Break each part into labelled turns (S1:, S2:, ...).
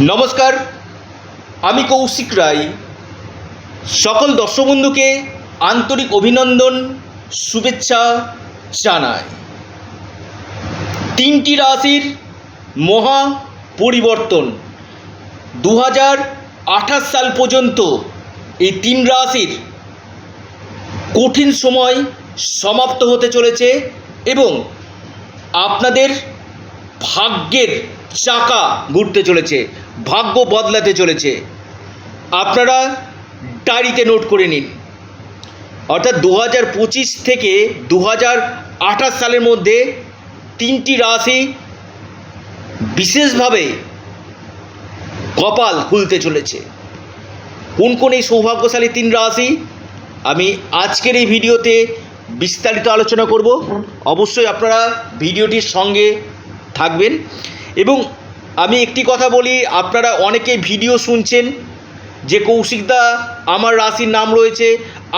S1: নমস্কার, আমি কৌশিক রায়। সকল দর্শক বন্ধুকে আন্তরিক অভিনন্দন, শুভেচ্ছা জানাই। তিনটি রাশির মহা পরিবর্তন। দু হাজার আঠাশ সাল পর্যন্ত এই তিন রাশির কঠিন সময় সমাপ্ত হতে চলেছে এবং আপনাদের ভাগ্যের চাকা ঘুরতে চলেছে। ভাগ্য বদলাতে চলেছে। আপনারা ডায়েরিতে নোট করে নিন। অর্থাৎ দু হাজার পঁচিশ থেকে দু হাজার আঠাশ সালের মধ্যে তিনটি রাশি বিশেষভাবে কপাল খুলতে চলেছে। কোন কোন এই সৌভাগ্যশালী তিন রাশি? আমি আজকের এই ভিডিওতে বিস্তারিত আলোচনা করব। অবশ্যই আপনারা ভিডিওটির সঙ্গে থাকবেন এবং আমি একটি কথা বলি, আপনারা অনেকে ভিডিও শুনছেন যে কৌশিকদা আমার রাশির নাম রয়েছে,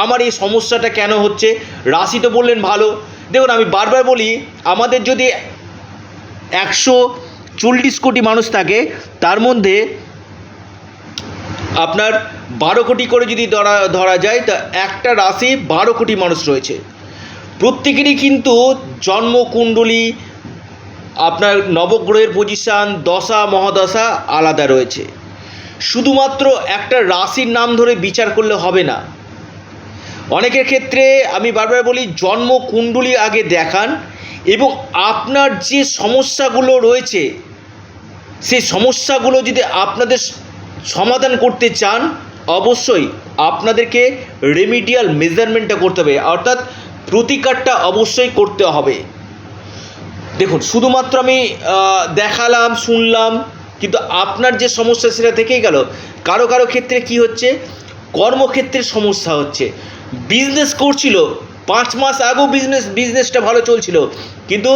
S1: আমার এই সমস্যাটা কেন হচ্ছে? রাশি তো বললেন ভালো। দেখুন, আমি বারবার বলি, আমাদের যদি একশো চল্লিশ কোটি মানুষ থাকে, তার মধ্যে আপনার বারো কোটি করে যদি ধরা ধরা যায়, তা একটা রাশি বারো কোটি মানুষ রয়েছে। প্রত্যেকেরই কিন্তু জন্মকুণ্ডলী আপনার নবগ্রহের পজিশান দশা, মহাদশা আলাদা রয়েছে। শুধুমাত্র একটা রাশির নাম ধরে বিচার করলে হবে না। অনেকের ক্ষেত্রে আমি বারবার বলি, জন্ম কুণ্ডলী আগে দেখান এবং আপনার যে সমস্যাগুলো রয়েছে, সেই সমস্যাগুলো যদি আপনাদের সমাধান করতে চান, অবশ্যই আপনাদেরকে রেমিডিয়াল মেজারমেন্টটা করতে হবে। অর্থাৎ প্রতিকারটা অবশ্যই করতে হবে। দেখুন, শুধুমাত্র আমি দেখালাম, শুনলাম, কিন্তু আপনার যে সমস্যা সেটা থেকেই গেল। কারও কারও ক্ষেত্রে কি হচ্ছে? কর্মক্ষেত্রে সমস্যা হচ্ছে। বিজনেস করছিল, পাঁচ মাস আগেও বিজনেস বিজনেসটা ভালো চলছিল, কিন্তু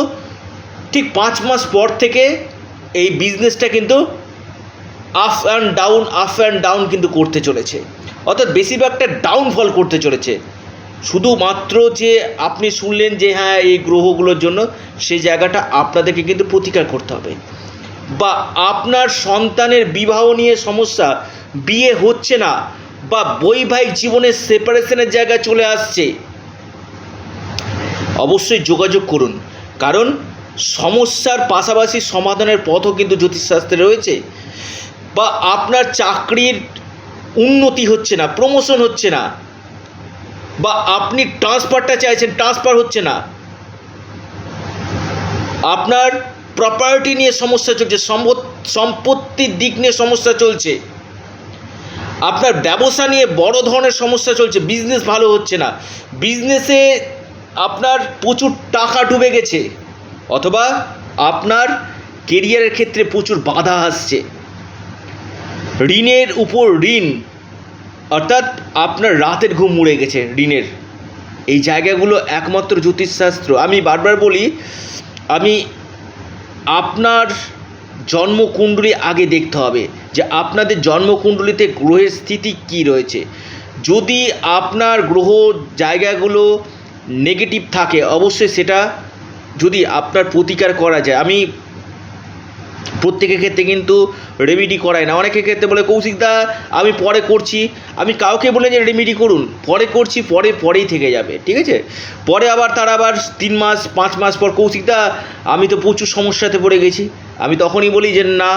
S1: ঠিক পাঁচ মাস পর থেকে এই বিজনেসটা কিন্তু up and down up and down কিন্তু করতে চলেছে। অর্থাৎ বেশিরভাগটা ডাউনফল করতে চলেছে। শুধুমাত্র যে আপনি শুনলেন যে হ্যাঁ এই গ্রহগুলোর জন্য সেই জায়গাটা আপনাদেরকে কিন্তু প্রতিকার করতে হবে। বা আপনার সন্তানের বিবাহ নিয়ে সমস্যা, বিয়ে হচ্ছে না, বা বৈবাহিক জীবনের সেপারেশনের জায়গায় চলে আসছে, অবশ্যই যোগাযোগ করুন। কারণ সমস্যার পাশাপাশি সমাধানের পথও কিন্তু জ্যোতিষশাস্ত্রে রয়েছে। বা আপনার চাকরির উন্নতি হচ্ছে না প্রমোশন হচ্ছে না বা আপনি ট্রান্সফারটা চাইছেন ট্রান্সফার হচ্ছে না। আপনার প্রপার্টি নিয়ে সমস্যা চলছে সম্পত্তির দিক নিয়ে সমস্যা চলছে। আপনার ব্যবসা নিয়ে বড় ধরনের সমস্যা চলছে বিজনেস ভালো হচ্ছে না। বিজনেসে আপনার প্রচুর টাকা ডুবে গেছে, অথবা আপনার কেরিয়ারের ক্ষেত্রে প্রচুর বাধা আসছে। ঋণের উপর ঋণ অর্থাৎ আপনার রাতের ঘুম উড়ে গেছে ঋণের এই জায়গাগুলো একমাত্র জ্যোতিষশাস্ত্র। আমি বারবার বলি, আমি আপনার জন্মকুণ্ডলী আগে দেখতে হবে যে আপনাদের জন্মকুণ্ডলীতে গ্রহের স্থিতি কী রয়েছে। যদি আপনার গ্রহ জায়গাগুলো নেগেটিভ থাকে, অবশ্যই সেটা যদি আপনার প্রতিকার করা যায়। আমি প্রত্যেকের ক্ষেত্রে কিন্তু রেমিডি করায় না। অনেকের ক্ষেত্রে বলে কৌশিকদা আমি পরে করছি। আমি কাউকে বলে যে রেমিডি করুন। পরে করছি, পরে, পরেই থেকে যাবে, ঠিক আছে? পরে আবার তারা আবার তিন মাস, পাঁচ মাস পর কৌশিকদা আমি তো প্রচুর সমস্যাতে পড়ে গেছি। আমি তখনই বলি যে, না।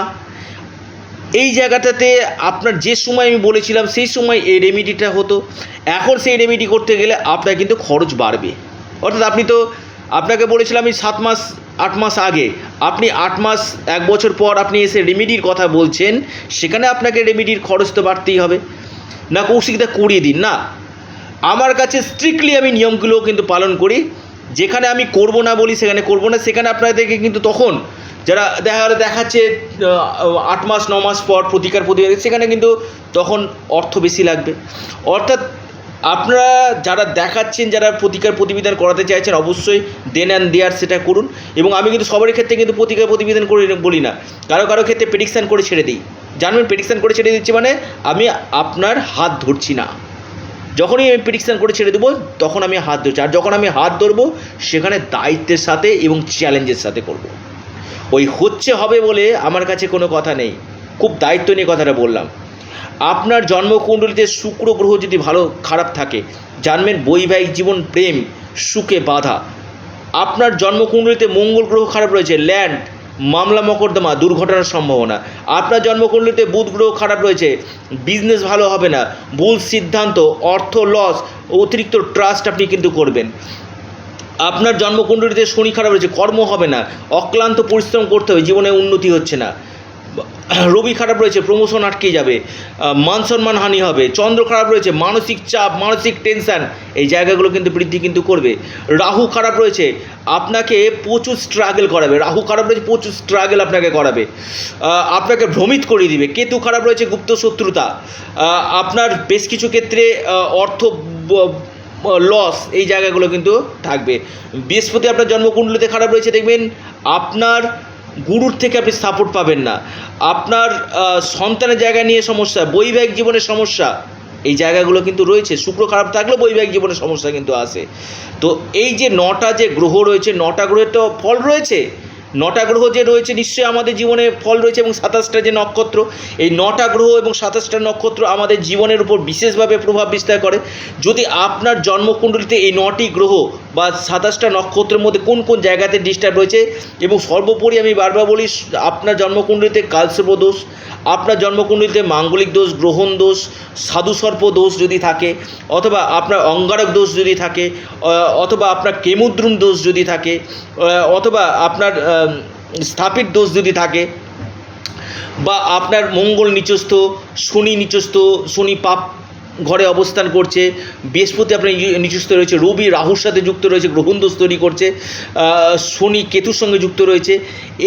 S1: এই জায়গাটাতে আপনার যে সময় আমি বলেছিলাম, সেই সময় এই রেমিডিটা হতো। এখন সেই রেমিডি করতে গেলে আপনার কিন্তু খরচ বাড়বে। অর্থাৎ আপনি তো, আপনাকে বলেছিলাম আমি সাত মাস আট মাস আগে। আপনি আট মাস, এক বছর পর আপনি এসে রেমিডির কথা বলছেন, সেখানে আপনাকে রেমিডির খরচ তো বাড়তেই হবে। না কৌশিকটা করিয়ে দিন, না। আমার কাছে স্ট্রিক্টলি আমি নিয়মগুলো কিন্তু পালন করি। যেখানে আমি করব না বলি, সেখানে করব না। সেখানে আপনাদেরকে কিন্তু তখন যারা দেখা গেলো, দেখাচ্ছে আট মাস, ন মাস পর প্রতিকার প্রতিকার সেখানে কিন্তু তখন অর্থ বেশি লাগবে। অর্থাৎ আপনারা যারা দেখাচ্ছেন, যারা প্রতিকার প্রতিবিধান করাতে চাইছেন, অবশ্যই দেন অ্যান্ড দেয়ার সেটা করুন। এবং আমি কিন্তু সবারই ক্ষেত্রে কিন্তু প্রতিকার প্রতিবিধান করে বলি না। কারও কারও ক্ষেত্রে প্রেডিকশান করে ছেড়ে দিই। জানবেন প্রেডিকশান করে ছেড়ে দিচ্ছি মানে আমি আপনার হাত ধরছি না। যখনই আমি প্রেডিকশান করে ছেড়ে দেবো, তখন আমি হাত ধরছি। আর যখন আমি হাত ধরবো, সেখানে দায়িত্বের সাথে এবং চ্যালেঞ্জের সাথে করব। ওই হচ্ছে হবে বলে আমার কাছে কোনো কথা নেই। খুব দায়িত্ব নিয়ে কথাটা বললাম। আপনার জন্মকুণ্ডলিতে শুক্র গ্রহ যদি ভালো, খারাপ থাকে, জানবেন বৈবাহিক জীবন, প্রেম, সুখে বাধা। আপনার জন্মকুণ্ডলিতে মঙ্গল গ্রহ খারাপ রয়েছে, ল্যান্ড, মামলা মকদ্দমা, দুর্ঘটনার সম্ভাবনা। আপনার জন্মকুণ্ডলিতে বুধ গ্রহ খারাপ রয়েছে বিজনেস ভালো হবে না, ভুল সিদ্ধান্ত, অর্থ লস অতিরিক্ত ট্রাস্ট আপনি কিন্তু করবেন। আপনার জন্মকুণ্ডলিতে শনি খারাপ রয়েছে, কর্ম হবে না, অক্লান্ত পরিশ্রম করতে হবে, জীবনে উন্নতি হচ্ছে না। রবি খারাপ রয়েছে প্রমোশন আটকে যাবে। মান সম্মান হানি হবে, চন্দ্র খারাপ রয়েছে, মানসিক চাপ, মানসিক টেনশন এই জায়গাগুলো কিন্তু বৃদ্ধি কিন্তু করবে। রাহু খারাপ রয়েছে, আপনাকে প্রচুর স্ট্রাগল করাবে, রাহু খারাপ রয়েছে, প্রচুর স্ট্রাগল আপনাকে করাবে। আপনাকে ভ্রমিত করিয়ে দিবে, কেতু খারাপ রয়েছে, গুপ্ত শত্রুতা। আপনার বেশ কিছু ক্ষেত্রে অর্থ লস এই জায়গাগুলো কিন্তু থাকবে। বৃহস্পতি আপনার জন্মকুণ্ডলিতে খারাপ রয়েছে, দেখবেন আপনার গুরুর থেকে আপনি সাপোর্ট পাবেন না। আপনার সন্তানের জায়গা নিয়ে সমস্যা, বৈবাহিক জীবনের সমস্যা, এই জায়গাগুলো কিন্তু রয়েছে। শুক্র খারাপ থাকলেও বৈবাহিক জীবনের সমস্যা কিন্তু আসে তো এই যে নটা যে গ্রহ রয়েছে, নটা গ্রহের তো ফল রয়েছে। নটা গ্রহ যে রয়েছে নিশ্চয়ই আমাদের জীবনে ফল রয়েছে এবং সাতাশটা যে নক্ষত্র, এই নটা গ্রহ এবং সাতাশটা নক্ষত্র আমাদের জীবনের উপর বিশেষভাবে প্রভাব বিস্তার করে। যদি আপনার জন্মকুণ্ডলিতে এই নটি গ্রহ বা সাতাশটা নক্ষত্রের মধ্যে কোন কোন জায়গাতে ডিস্টার্ব রয়েছে এবং সর্বোপরি আমি বারবার বলি, আপনার জন্মকুণ্ডলিতে কালসর্প দোষ, আপনার জন্মকুণ্ডলিতে মাঙ্গলিক দোষ, গ্রহণ দোষ সাধু সর্প দোষ যদি থাকে, অথবা আপনার অঙ্গারক দোষ যদি থাকে অথবা আপনার কেমুদ্রুম দোষ যদি থাকে অথবা আপনার স্থাপিত দোষ যদি থাকে, বা আপনার মঙ্গল নিচস্থ, শনি নিচস্থ, শনি পাপ ঘরে অবস্থান করছে, বৃহস্পতি আপনার নিচস্থ রয়েছে, রবি রাহুর সাথে যুক্ত রয়েছে, গ্রহণ দোষ তৈরি করছে শনি কেতুর সঙ্গে যুক্ত রয়েছে,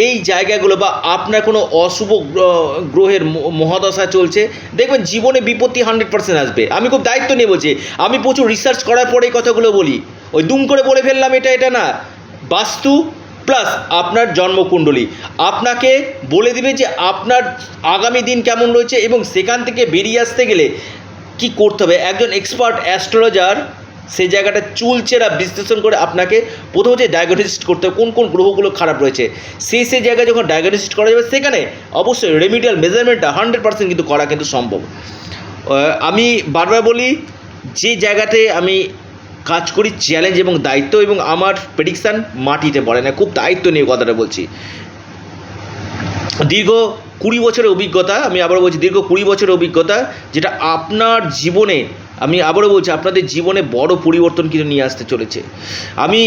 S1: এই জায়গাগুলো বা আপনার কোনো অশুভ গ্রহের মহাদশা চলছে, দেখবেন জীবনে বিপত্তি হান্ড্রেড পার্সেন্ট আসবে। আমি খুব দায়িত্ব নিয়ে বলছি, আমি প্রচুর রিসার্চ করার পরে এই কথাগুলো বলি, ওই দুম করে বলে ফেললাম এটা এটা না, বাস্তু প্লাস আপনার জন্মকুণ্ডলী। আপনাকে বলে দিবে যে আপনার আগামী দিন কেমন রয়েছে এবং সেখান থেকে বেরিয়ে আসতে গেলে কি করতে হবে? একজন এক্সপার্ট অ্যাস্ট্রোলজার সেই জায়গাটা চুলচেরা বিশ্লেষণ করে আপনাকে প্রথম হচ্ছে ডায়াগনোসিস করতে হবে, কোন কোন গ্রহগুলো খারাপ রয়েছে। সেই সেই জায়গায় যখন ডায়াগনোসিস করা যাবে, সেখানে অবশ্যই রেমিডিয়াল মেজারমেন্টটা হান্ড্রেড পার্সেন্ট কিন্তু করা কিন্তু সম্ভব। আমি বারবার বলি, যে জায়গাতে আমি কাজ করি চ্যালেঞ্জ এবং দায়িত্ব এবং আমার প্রেডিকশান মাটিতে পড়ে না। খুব দায়িত্ব নিয়ে কথাটা বলছি। দীর্ঘ কুড়ি বছরের অভিজ্ঞতা, আমি আবারও বলছি দীর্ঘ কুড়ি বছরের অভিজ্ঞতা, যেটা আপনার জীবনে, আমি আবারও বলছি আপনাদের জীবনে বড় পরিবর্তন কিন্তু নিয়ে আসতে চলেছে। আমি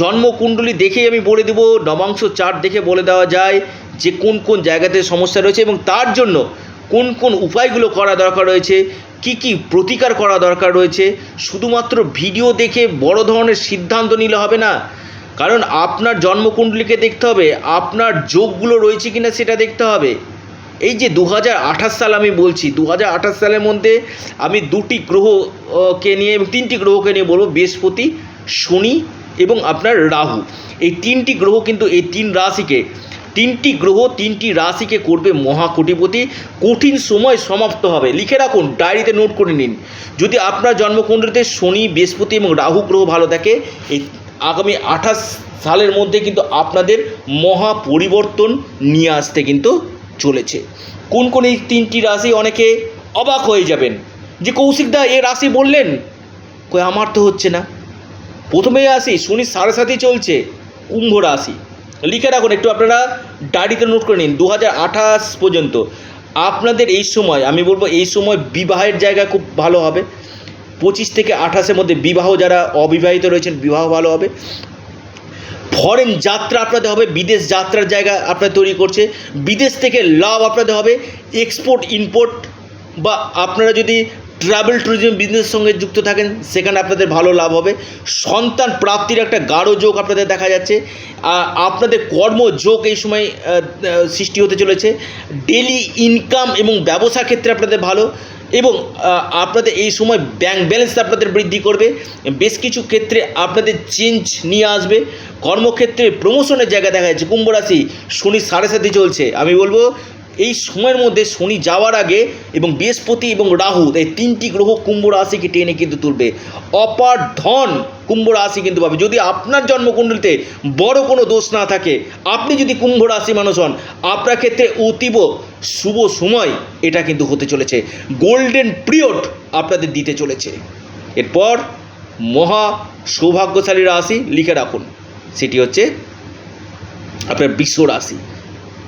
S1: জন্মকুণ্ডলী দেখেই আমি বলে দেবো, নবাংশ চার্ট দেখে বলে দেওয়া যায় যে কোন কোন জায়গাতে সমস্যা রয়েছে এবং তার জন্য কোন কোন উপায়গুলো করা দরকার রয়েছে। কি কি প্রতিকার করা দরকার রয়েছে? শুধুমাত্র ভিডিও দেখে বড় ধরনের সিদ্ধান্ত নিলে হবে না। কারণ আপনার জন্মকুণ্ডলীকে দেখতে হবে, আপনার যোগগুলো রয়েছে কিনা সেটা দেখতে হবে। এই যে দু হাজার আঠাশ সাল আমি বলছি দু হাজার আঠাশ সালের মধ্যে আমি দুটি গ্রহকে নিয়ে, এবং তিনটি গ্রহকে নিয়ে বলব, বৃহস্পতি, শনি এবং আপনার রাহু। এই তিনটি গ্রহ কিন্তু এই তিন রাশিকে তিনটি গ্রহ তিনটি রাশিকে করবে মহাকোটিপতি। কঠিন সময় সমাপ্ত হবে। লিখে রাখুন, ডায়েরিতে নোট করে নিন। যদি আপনার জন্মকুণ্ডলীতে শনি, বৃহস্পতি এবং রাহু গ্রহ ভালো থাকে, এই আগামী আঠাশ সালের মধ্যে কিন্তু আপনাদের মহা পরিবর্তন নিয়ে আসতে কিন্তু চলেছে। কোন কোন এই তিনটি রাশি অনেকে অবাক হয়ে যাবেন। যে কৌশিকদা এ রাশি বললেন, কই, আমার তো হচ্ছে না। প্রথমেই আসি, শনি সাড়ে সাতই চলছে, কুম্ভ রাশি। লিখে রাখুন, একটু আপনারা ডায়েরিতে নোট করে নিন দু পর্যন্ত। আপনাদের এই সময়, আমি বলব এই সময় বিবাহের জায়গা খুব ভালো হবে। পঁচিশ থেকে আঠাশের মধ্যে বিবাহ যারা অবিবাহিত রয়েছেন, বিবাহ ভালো হবে। ফরেন যাত্রা আপনাদের হবে, বিদেশ যাত্রার জায়গা আপনার তৈরি করছে। বিদেশ থেকে লাভ আপনাদের হবে এক্সপোর্ট ইম্পোর্ট বা আপনারা যদি ট্রাভেল ট্যুরিজম বিজনেসের সঙ্গে যুক্ত থাকেন, সেখানে আপনাদের ভালো লাভ হবে। সন্তান প্রাপ্তির একটা গাঢ় যোগ আপনাদের দেখা যাচ্ছে। আপনাদের কর্মযোগ এই সময় সৃষ্টি হতে চলেছে। ডেলি ইনকাম এবং ব্যবসা ক্ষেত্রে আপনাদের ভালো এবং আপনাদের এই সময় ব্যাংক ব্যালেন্স আপনাদের বৃদ্ধি করবে। বেশ কিছু ক্ষেত্রে আপনাদের চেঞ্জ নিয়ে আসবে। কর্মক্ষেত্রে প্রমোশনের জায়গা দেখা যাচ্ছে। কুম্ভ রাশি শনি সাড়ে সাথে চলছে। আমি বলব এই সময়ের মধ্যে শনি যাওয়ার আগে এবং বৃহস্পতি এবং রাহু, এই তিনটি গ্রহ কুম্ভ রাশিকে টেনে কিন্তু তুলবে। অপার ধন কুম্ভ রাশি কিন্তু পাবে। যদি আপনার জন্মকুণ্ডলিতে বড় কোনো দোষ না থাকে, আপনি যদি কুম্ভ রাশি মানুষ হন, আপনার ক্ষেত্রে অতীব শুভ সময় এটা কিন্তু হতে চলেছে। গোল্ডেন পিরিয়ড আপনাদের দিতে চলেছে। এরপর মহা সৌভাগ্যশালী রাশি লিখে রাখুন। সেটি হচ্ছে আপনার বিশ্ব রাশি।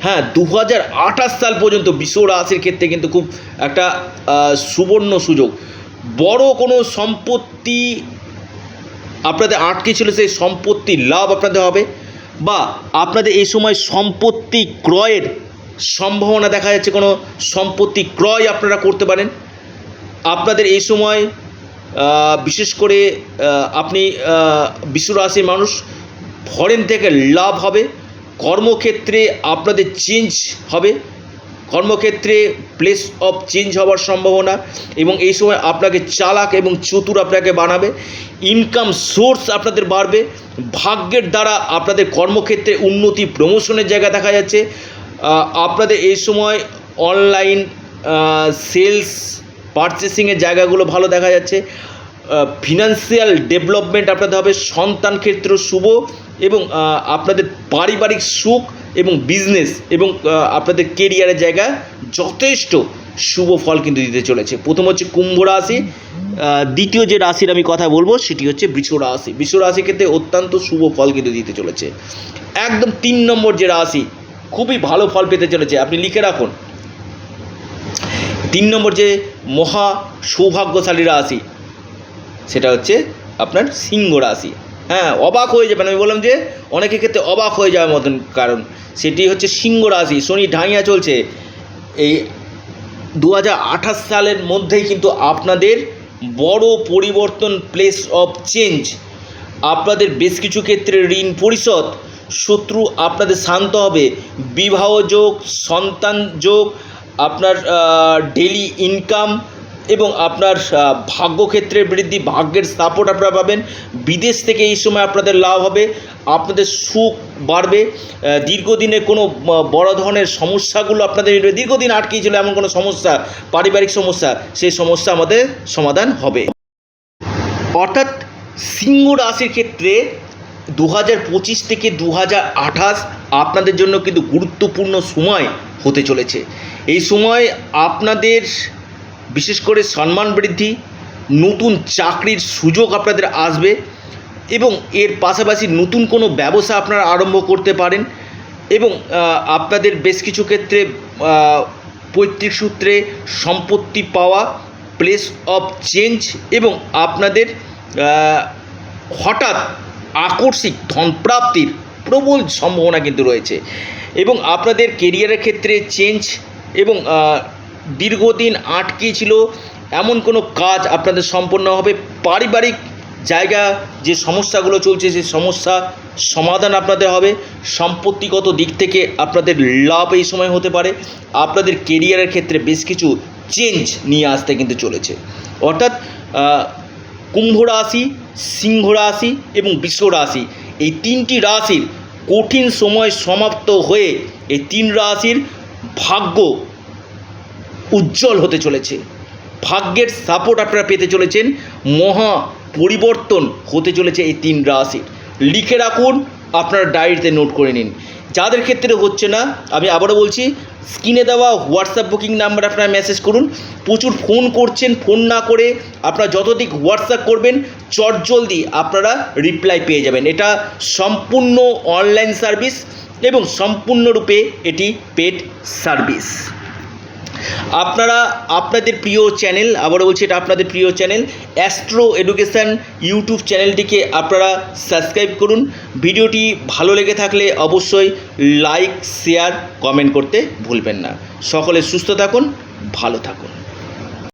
S1: হ্যাঁ দু হাজার আঠাশ সাল পর্যন্ত বিশ্ব রাশির ক্ষেত্রে কিন্তু খুব একটা সুবর্ণ সুযোগ। বড় কোনো সম্পত্তি আপনাদের আটকে ছিল সেই সম্পত্তি লাভ আপনাদের হবে, বা আপনাদের এই সময় সম্পত্তি ক্রয়ের সম্ভাবনা দেখা যাচ্ছে, কোনো সম্পত্তি ক্রয় আপনারা করতে পারেন। আপনাদের এই সময় বিশেষ করে আপনি বিশ্ব বিশ্বরাশির মানুষ ফরেন থেকে লাভ হবে কর্মক্ষেত্রে আপনাদের চেঞ্জ হবে। কর্মক্ষেত্রে প্লেস অফ চেঞ্জ হওয়ার সম্ভাবনা এবং এই সময় আপনাকে চালাক এবং চতুর আপনাকে বানাবে। ইনকাম সোর্স আপনাদের বাড়বে। ভাগ্যের দ্বারা আপনাদের কর্মক্ষেত্রে উন্নতি প্রমোশনের জায়গা দেখা যাচ্ছে। আপনাদের এই সময় অনলাইন সেলস পারচেসিংয়ের জায়গাগুলো ভালো দেখা যাচ্ছে। ফিনান্সিয়াল ডেভেলপমেন্ট আপনাদের হবে। সন্তান ক্ষেত্র শুভ এবং আপনাদের পারিবারিক সুখ এবং বিজনেস এবং আপনাদের কেরিয়ারের জায়গা যথেষ্ট শুভ ফল কিন্তু দিতে চলেছে। প্রথম হচ্ছে কুম্ভ রাশি দ্বিতীয় যে রাশির আমি কথা বলব সেটি হচ্ছে বৃষ রাশি। বৃষ রাশির ক্ষেত্রে অত্যন্ত শুভ ফল কিন্তু দিতে চলেছে। একদম তিন নম্বর যে রাশি, খুবই ভালো ফল পেতে চলেছে। আপনি লিখে রাখুন। তিন নম্বর যে মহা সৌভাগ্যশালী রাশি, সেটা হচ্ছে আপনার সিংহ রাশি। হ্যাঁ অবাক হয়ে যাবেন। আমি বললাম যে, অনেকের ক্ষেত্রে অবাক হয়ে যাওয়ার মতন কারণ। সেটি হচ্ছে সিংহ রাশি, শনি ঢাইয়া চলছে। এই দু হাজার আঠাশ সালের মধ্যেই কিন্তু আপনাদের বড় পরিবর্তন প্লেস অফ চেঞ্জ আপনাদের বেশ কিছু ক্ষেত্রে ঋণ পরিশোধ, শত্রু আপনাদের শান্ত হবে। বিবাহ যোগ, সন্তান যোগ, আপনার ডেলি ইনকাম এবং আপনার ভাগ্যক্ষেত্রের বৃদ্ধি ভাগ্যের সাপোর্ট আপনারা পাবেন। বিদেশ থেকে এই সময় আপনাদের লাভ হবে। আপনাদের সুখ বাড়বে। আহ, দীর্ঘদিনের কোনো বড় ধরনের সমস্যাগুলো আপনাদের দীর্ঘদিন আটকে ছিল এমন কোনো সমস্যা পারিবারিক সমস্যা সেই সমস্যা আমাদের সমাধান হবে। অর্থাৎ সিংহ রাশির ক্ষেত্রে দু হাজার পঁচিশ থেকে দু হাজার আঠাশ আপনাদের জন্য কিন্তু গুরুত্বপূর্ণ সময় হতে চলেছে। এই সময় আপনাদের বিশেষ করে সম্মান বৃদ্ধি, নতুন চাকরির সুযোগ আপনাদের আসবে এবং এর পাশাপাশি নতুন কোনো ব্যবসা আপনারা আরম্ভ করতে পারেন এবং আপনাদের বেশ কিছু ক্ষেত্রে পৈতৃক সূত্রে সম্পত্তি পাওয়া প্লেস অফ চেঞ্জ এবং আপনাদের হঠাৎ আকস্মিক ধনপ্রাপ্তির প্রবল সম্ভাবনা কিন্তু রয়েছে এবং আপনাদের কেরিয়ারের ক্ষেত্রে চেঞ্জ এবং দীর্ঘদিন আটকে ছিল এমন কোনো কাজ আপনাদের সম্পন্ন হবে? পারিবারিক জায়গা যে সমস্যাগুলো চলছে সেই সমস্যা সমাধান আপনাদের হবে। সম্পত্তিগত দিক থেকে আপনাদের লাভ এই সময় হতে পারে। আপনাদের কেরিয়ারের ক্ষেত্রে বেশ কিছু চেঞ্জ নিয়ে আসতে কিন্তু চলেছে। অর্থাৎ কুম্ভ রাশি, সিংহ রাশি এবং বৃষ রাশি এই তিনটি রাশির কঠিন সময় সমাপ্ত হয়ে এই তিন রাশির ভাগ্য উজ্জ্বল হতে চলেছে। ভাগ্যের সাপোর্ট আপনারা পেতে চলেছেন। মহা পরিবর্তন হতে চলেছে এই তিন রাশির। লিখে রাখুন, আপনারা ডায়েরিতে নোট করে নিন। যাদের ক্ষেত্রে হচ্ছে না, আমি আবারও বলছি স্ক্রিনে দেওয়া হোয়াটসঅ্যাপ বুকিং নাম্বার আপনারা মেসেজ করুন। প্রচুর ফোন করছেন ফোন না করে আপনারা যতদিক হোয়াটসঅ্যাপ করবেন, চটজলদি আপনারা রিপ্লাই পেয়ে যাবেন। এটা সম্পূর্ণ অনলাইন সার্ভিস এবং সম্পূর্ণরূপে এটি পেড সার্ভিস আপনারা, আপনাদের প্রিয় চ্যানেল আবারও বলছি এটা আপনাদের প্রিয় চ্যানেল অ্যাস্ট্রো এডুকেশান ইউটিউব চ্যানেলটিকে আপনারা সাবস্ক্রাইব করুন। ভিডিওটি ভালো লেগে থাকলে অবশ্যই লাইক শেয়ার কমেন্ট করতে ভুলবেন না। সকলে সুস্থ থাকুন, ভালো থাকুন।